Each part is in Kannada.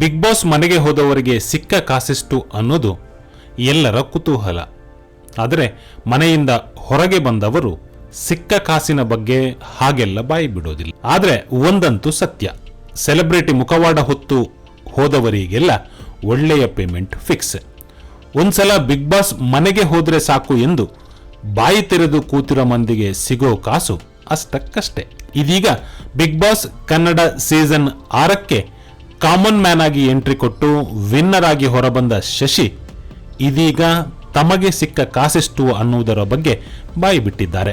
ಬಿಗ್ ಬಾಸ್ ಮನೆಗೆ ಹೋದವರಿಗೆ ಸಿಕ್ಕ ಕಾಸೆಷ್ಟು ಅನ್ನೋದು ಎಲ್ಲರ ಕುತೂಹಲ. ಆದರೆ ಮನೆಯಿಂದ ಹೊರಗೆ ಬಂದವರು ಸಿಕ್ಕ ಕಾಸಿನ ಬಗ್ಗೆ ಹಾಗೆಲ್ಲ ಬಾಯಿ ಬಿಡೋದಿಲ್ಲ. ಆದರೆ ಒಂದಂತೂ ಸತ್ಯ. ಸೆಲೆಬ್ರಿಟಿ ಮುಖವಾಡ ಹೊತ್ತು ಹೋದವರಿಗೆಲ್ಲ ಒಳ್ಳೆಯ ಪೇಮೆಂಟ್ ಫಿಕ್ಸ್. ಒಂದ್ಸಲ ಬಿಗ್ ಬಾಸ್ ಮನೆಗೆ ಹೋದರೆ ಸಾಕು ಎಂದು ಬಾಯಿ ತೆರೆದು ಕೂತಿರೋ ಮಂದಿಗೆ ಸಿಗೋ ಕಾಸು ಅಷ್ಟಕ್ಕಷ್ಟೇ. ಇದೀಗ ಬಿಗ್ ಬಾಸ್ ಕನ್ನಡ ಸೀಸನ್ ಆರಕ್ಕೆ ಕಾಮನ್ ಮ್ಯಾನ್ ಆಗಿ ಎಂಟ್ರಿ ಕೊಟ್ಟು ವಿನ್ನರ್ ಆಗಿ ಹೊರಬಂದ ಶಶಿ ಇದೀಗ ತಮಗೆ ಸಿಕ್ಕ ಕಾಸೆಷ್ಟು ಅನ್ನುವುದರ ಬಗ್ಗೆ ಬಾಯಿ ಬಿಟ್ಟಿದ್ದಾರೆ.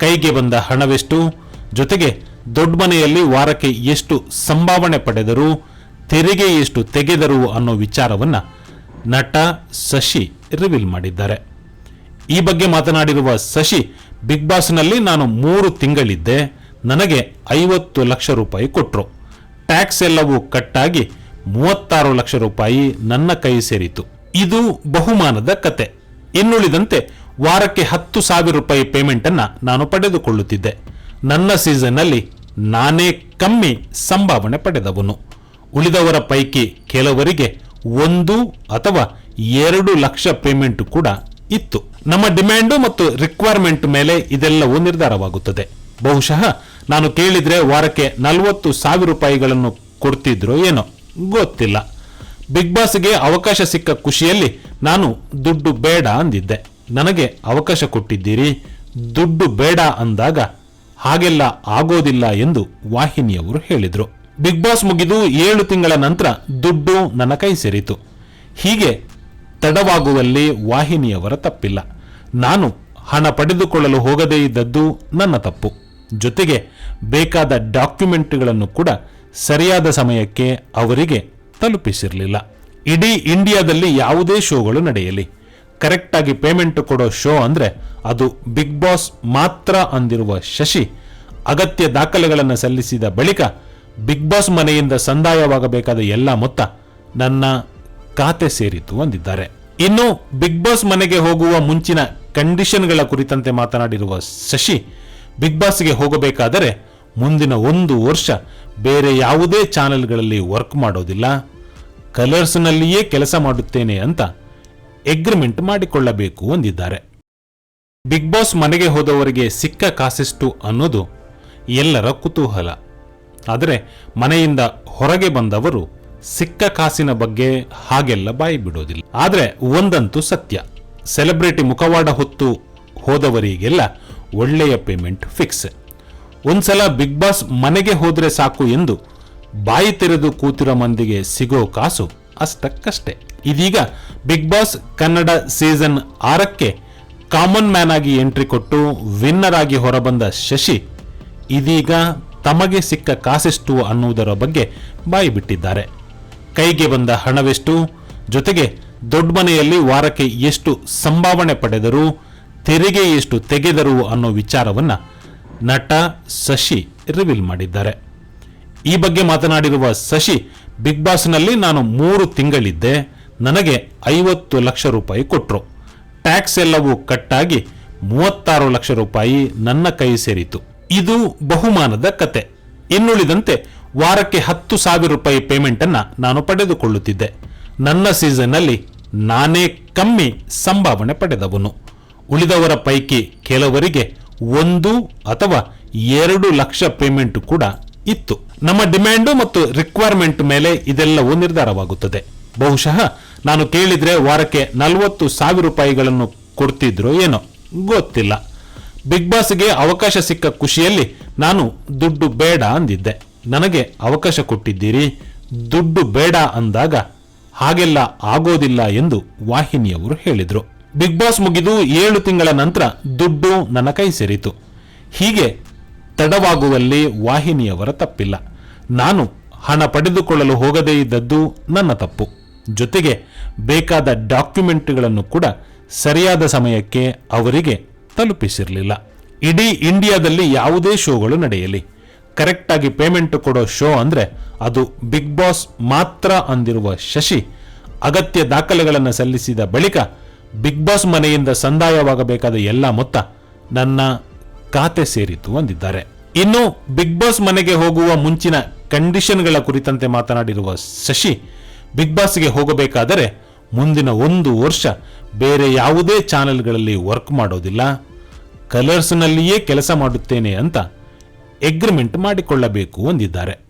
ಕೈಗೆ ಬಂದ ಹಣವೆಷ್ಟು? ಜೊತೆಗೆ ದೊಡ್ಡ ಮನೆಯಲ್ಲಿ ವಾರಕ್ಕೆ ಎಷ್ಟು ಸಂಭಾವನೆ ಪಡೆದರು ತೆರಿಗೆ ಎಷ್ಟು ತೆಗೆದರು ಅನ್ನೋ ವಿಚಾರವನ್ನು ನಟ ಶಶಿ ರಿವೀಲ್ ಮಾಡಿದ್ದಾರೆ. ಈ ಬಗ್ಗೆ ಮಾತನಾಡಿರುವ ಶಶಿ, ಬಿಗ್ ಬಾಸ್ನಲ್ಲಿ ನಾನು ಮೂರು ತಿಂಗಳಿದ್ದೆ, ನನಗೆ ಐವತ್ತು ಲಕ್ಷ ರೂಪಾಯಿ ಕೊಟ್ರು. ಟ್ಯಾಕ್ಸ್ ಎಲ್ಲವೂ ಕಟ್ಟಾಗಿ ಮೂವತ್ತಾರು ಲಕ್ಷ ರೂಪಾಯಿ ನನ್ನ ಕೈ ಸೇರಿತು. ಇದು ಬಹುಮಾನದ ಕತೆ. ಇನ್ನುಳಿದಂತೆ ವಾರಕ್ಕೆ ಹತ್ತು ಸಾವಿರ ರೂಪಾಯಿ ಪೇಮೆಂಟ್ ಅನ್ನ ನಾನು ಪಡೆದುಕೊಳ್ಳುತ್ತಿದ್ದೆ. ನನ್ನ ಸೀಸನ್ನಲ್ಲಿ ನಾನೇ ಕಮ್ಮಿ ಸಂಭಾವನೆ ಪಡೆದವನು. ಉಳಿದವರ ಪೈಕಿ ಕೆಲವರಿಗೆ ಒಂದು ಅಥವಾ ಎರಡು ಲಕ್ಷ ಪೇಮೆಂಟ್ ಕೂಡ ಇತ್ತು. ನಮ್ಮ ಡಿಮ್ಯಾಂಡು ಮತ್ತು ರಿಕ್ವೈರ್ಮೆಂಟ್ ಮೇಲೆ ಇದೆಲ್ಲವೂ ನಿರ್ಧಾರವಾಗುತ್ತದೆ. ಬಹುಶಃ ನಾನು ಕೇಳಿದ್ರೆ ವಾರಕ್ಕೆ ನಲವತ್ತು ಸಾವಿರ ರೂಪಾಯಿಗಳನ್ನು ಕೊಡ್ತಿದ್ರು ಏನೋ? ಗೊತ್ತಿಲ್ಲ. ಬಿಗ್ ಬಾಸ್ಗೆ ಅವಕಾಶ ಸಿಕ್ಕ ಖುಷಿಯಲ್ಲಿ ನಾನು ದುಡ್ಡು ಬೇಡ ಅಂದಿದ್ದೆ. ನನಗೆ ಅವಕಾಶ ಕೊಟ್ಟಿದ್ದೀರಿ. ದುಡ್ಡು ಬೇಡ ಅಂದಾಗ ಹಾಗೆಲ್ಲ ಆಗೋದಿಲ್ಲ ಎಂದು ವಾಹಿನಿಯವರು ಹೇಳಿದರು. ಬಿಗ್ ಬಾಸ್ ಮುಗಿದು ಏಳು ತಿಂಗಳ ನಂತರ ದುಡ್ಡು ನನ್ನ ಕೈ ಸೇರಿತು. ಹೀಗೆ ತಡವಾಗುವಲ್ಲಿ ವಾಹಿನಿಯವರ ತಪ್ಪಿಲ್ಲ. ನಾನು ಹಣ ಪಡೆದುಕೊಳ್ಳಲು ಹೋಗದೇ ಇದ್ದದ್ದು ನನ್ನ ತಪ್ಪು. ಜೊತೆಗೆ ಬೇಕಾದ ಡಾಕ್ಯುಮೆಂಟ್ಗಳನ್ನು ಕೂಡ ಸರಿಯಾದ ಸಮಯಕ್ಕೆ ಅವರಿಗೆ ತಲುಪಿಸಿರಲಿಲ್ಲ. ಇಡೀ ಇಂಡಿಯಾದಲ್ಲಿ ಯಾವುದೇ ಶೋಗಳು ನಡೆಯಲಿ. ಕರೆಕ್ಟಾಗಿ ಪೇಮೆಂಟ್ ಕೊಡೋ ಶೋ ಅಂದರೆ ಅದು ಬಿಗ್ ಬಾಸ್ ಮಾತ್ರ ಅಂದಿರುವ ಶಶಿ ಅಗತ್ಯ ದಾಖಲೆಗಳನ್ನು ಸಲ್ಲಿಸಿದ ಬಳಿಕ ಬಿಗ್ ಬಾಸ್ ಮನೆಯಿಂದ ಸಂದಾಯವಾಗಬೇಕಾದ ಎಲ್ಲ ಮೊತ್ತ ನನ್ನ ಖಾತೆ ಸೇರಿತು ಅಂದಿದ್ದಾರೆ. ಇನ್ನು ಬಿಗ್ ಬಾಸ್ ಮನೆಗೆ ಹೋಗುವ ಮುಂಚಿನ ಕಂಡೀಷನ್ಗಳ ಕುರಿತಂತೆ ಮಾತನಾಡಿರುವ ಶಶಿ ಬಿಗ್ ಬಾಸ್ಗೆ ಹೋಗಬೇಕಾದರೆ ಮುಂದಿನ ಒಂದು ವರ್ಷ ಬೇರೆ ಯಾವುದೇ ಚಾನೆಲ್ಗಳಲ್ಲಿ ವರ್ಕ್ ಮಾಡೋದಿಲ್ಲ. ಕಲರ್ಸ್ನಲ್ಲಿಯೇ ಕೆಲಸ ಮಾಡುತ್ತೇನೆ ಅಂತ ಎಗ್ರಿಮೆಂಟ್ ಮಾಡಿಕೊಳ್ಳಬೇಕು ಅಂದಿದ್ದಾರೆ. ಬಿಗ್ ಬಾಸ್ ಮನೆಗೆ ಹೋದವರಿಗೆ ಸಿಕ್ಕ ಕಾಸೆಷ್ಟು ಅನ್ನೋದು ಎಲ್ಲರ ಕುತೂಹಲ. ಆದರೆ ಮನೆಯಿಂದ ಹೊರಗೆ ಬಂದವರು ಸಿಕ್ಕ ಕಾಸಿನ ಬಗ್ಗೆ ಹಾಗೆಲ್ಲ ಬಾಯಿ ಬಿಡೋದಿಲ್ಲ. ಆದರೆ ಒಂದಂತೂ ಸತ್ಯ. ಸೆಲೆಬ್ರಿಟಿ ಮುಖವಾಡ ಹೊತ್ತು ಹೋದವರಿಗೆಲ್ಲ ಒಳ್ಳೆಯ ಪೇಮೆಂಟ್ ಫಿಕ್ಸ್ ಒಂದ್ಸಲ ಬಿಗ್ ಬಾಸ್ ಮನೆಗೆ ಹೋದ್ರೆ ಸಾಕು ಎಂದು ಬಾಯಿ ತೆರೆದು ಕೂತಿರೋ ಮಂದಿಗೆ ಸಿಗೋ ಕಾಸು ಅಷ್ಟಕ್ಕಷ್ಟೇ. ಇದೀಗ ಬಿಗ್ ಬಾಸ್ ಕನ್ನಡ ಸೀಸನ್ ಆರಕ್ಕೆ ಕಾಮನ್ ಮ್ಯಾನ್ ಆಗಿ ಎಂಟ್ರಿ ಕೊಟ್ಟು ವಿನ್ನರ್ ಆಗಿ ಹೊರಬಂದ ಶಶಿ ಇದೀಗ ತಮಗೆ ಸಿಕ್ಕ ಕಾಸೆಷ್ಟು ಅನ್ನುವುದರ ಬಗ್ಗೆ ಬಾಯಿ ಬಿಟ್ಟಿದ್ದಾರೆ. ಕೈಗೆ ಬಂದ ಹಣವೆಷ್ಟು? ಜೊತೆಗೆ ದೊಡ್ಡ ಮನೆಯಲ್ಲಿ ವಾರಕ್ಕೆ ಎಷ್ಟು ಸಂಭಾವನೆ ಪಡೆದರು ತೆರಿಗೆ ಎಷ್ಟು ತೆಗೆದರು ಅನ್ನೋ ವಿಚಾರವನ್ನು ನಟ ಶಶಿ ರಿವೀಲ್ ಮಾಡಿದ್ದಾರೆ. ಈ ಬಗ್ಗೆ ಮಾತನಾಡಿರುವ ಶಶಿ, ಬಿಗ್ ಬಾಸ್ನಲ್ಲಿ ನಾನು ಮೂರು ತಿಂಗಳಿದ್ದೆ. ನನಗೆ ಐವತ್ತು ಲಕ್ಷ ರೂಪಾಯಿ ಕೊಟ್ಟರು ಟ್ಯಾಕ್ಸ್ ಎಲ್ಲವೂ ಕಟ್ಟಾಗಿ ಮೂವತ್ತಾರು ಲಕ್ಷ ರೂಪಾಯಿ ನನ್ನ ಕೈ ಸೇರಿತು. ಇದು ಬಹುಮಾನದ ಕತೆ. ಇನ್ನುಳಿದಂತೆ ವಾರಕ್ಕೆ ಹತ್ತು ಸಾವಿರ ರೂಪಾಯಿ ಪೇಮೆಂಟ್ ಅನ್ನ ನಾನು ಪಡೆದುಕೊಳ್ಳುತ್ತಿದ್ದೆ. ನನ್ನ ಸೀಸನ್ನಲ್ಲಿ ನಾನೇ ಕಮ್ಮಿ ಸಂಭಾವನೆ ಪಡೆದವನು. ಉಳಿದವರ ಪೈಕಿ ಕೆಲವರಿಗೆ ಒಂದು ಅಥವಾ ಎರಡು ಲಕ್ಷ ಪೇಮೆಂಟ್ ಕೂಡ ಇತ್ತು. ನಮ್ಮ ಡಿಮ್ಯಾಂಡು ಮತ್ತು ರಿಕ್ವೈರ್ಮೆಂಟ್ ಮೇಲೆ ಇದೆಲ್ಲವೂ ನಿರ್ಧಾರವಾಗುತ್ತದೆ. ಬಹುಶಃ ನಾನು ಕೇಳಿದ್ರೆ ವಾರಕ್ಕೆ ನಲವತ್ತು ಸಾವಿರ ರೂಪಾಯಿಗಳನ್ನು ಕೊಡ್ತಿದ್ರೋ ಏನೋ, ಗೊತ್ತಿಲ್ಲ. ಬಿಗ್ ಬಾಸ್ಗೆ ಅವಕಾಶ ಸಿಕ್ಕ ಖುಷಿಯಲ್ಲಿ ನಾನು ದುಡ್ಡು ಬೇಡ ಅಂದಿದ್ದೆ. ನನಗೆ ಅವಕಾಶ ಕೊಟ್ಟಿದ್ದೀರಿ, ದುಡ್ಡು ಬೇಡ ಅಂದಾಗ ಹಾಗೆಲ್ಲ ಆಗೋದಿಲ್ಲ ಎಂದು ವಾಹಿನಿಯವರು ಹೇಳಿದರು. ಬಿಗ್ ಬಾಸ್ ಮುಗಿದು ಏಳು ತಿಂಗಳ ನಂತರ ದುಡ್ಡು ನನ್ನ ಕೈ ಸೇರಿತು. ಹೀಗೆ ತಡವಾಗುವಲ್ಲಿ ವಾಹಿನಿಯವರ ತಪ್ಪಿಲ್ಲ. ನಾನು ಹಣ ಪಡೆದುಕೊಳ್ಳಲು ಹೋಗದೇ ಇದ್ದದ್ದು ನನ್ನ ತಪ್ಪು. ಜೊತೆಗೆ ಬೇಕಾದ ಡಾಕ್ಯುಮೆಂಟ್ಗಳನ್ನು ಕೂಡ ಸರಿಯಾದ ಸಮಯಕ್ಕೆ ಅವರಿಗೆ ತಲುಪಿಸಿರಲಿಲ್ಲ. ಇಡೀ ಇಂಡಿಯಾದಲ್ಲಿ ಯಾವುದೇ ಶೋಗಳು ನಡೆಯಲಿ. ಕರೆಕ್ಟಾಗಿ ಪೇಮೆಂಟ್ ಕೊಡೋ ಶೋ ಅಂದರೆ ಅದು ಬಿಗ್ ಬಾಸ್ ಮಾತ್ರ ಅಂದಿರುವ ಶಶಿ ಅಗತ್ಯ ದಾಖಲೆಗಳನ್ನು ಸಲ್ಲಿಸಿದ ಬಳಿಕ ಬಿಗ್ ಬಾಸ್ ಮನೆಯಿಂದ ಸಂದಾಯವಾಗಬೇಕಾದ ಎಲ್ಲ ಮೊತ್ತ ನನ್ನ ಖಾತೆ ಸೇರಿತು ಅಂದಿದ್ದಾರೆ. ಇನ್ನು ಬಿಗ್ ಬಾಸ್ ಮನೆಗೆ ಹೋಗುವ ಮುಂಚಿನ ಕಂಡೀಷನ್ಗಳ ಕುರಿತಂತೆ ಮಾತನಾಡಿರುವ ಶಶಿ ಬಿಗ್ ಬಾಸ್ಗೆ ಹೋಗಬೇಕಾದರೆ ಮುಂದಿನ ಒಂದು ವರ್ಷ ಬೇರೆ ಯಾವುದೇ ಚಾನೆಲ್ಗಳಲ್ಲಿ ವರ್ಕ್ ಮಾಡೋದಿಲ್ಲ. ಕಲರ್ಸ್ನಲ್ಲಿಯೇ ಕೆಲಸ ಮಾಡುತ್ತೇನೆ ಅಂತ ಎಗ್ರಿಮೆಂಟ್ ಮಾಡಿಕೊಳ್ಳಬೇಕು ಎಂದಿದ್ದಾರೆ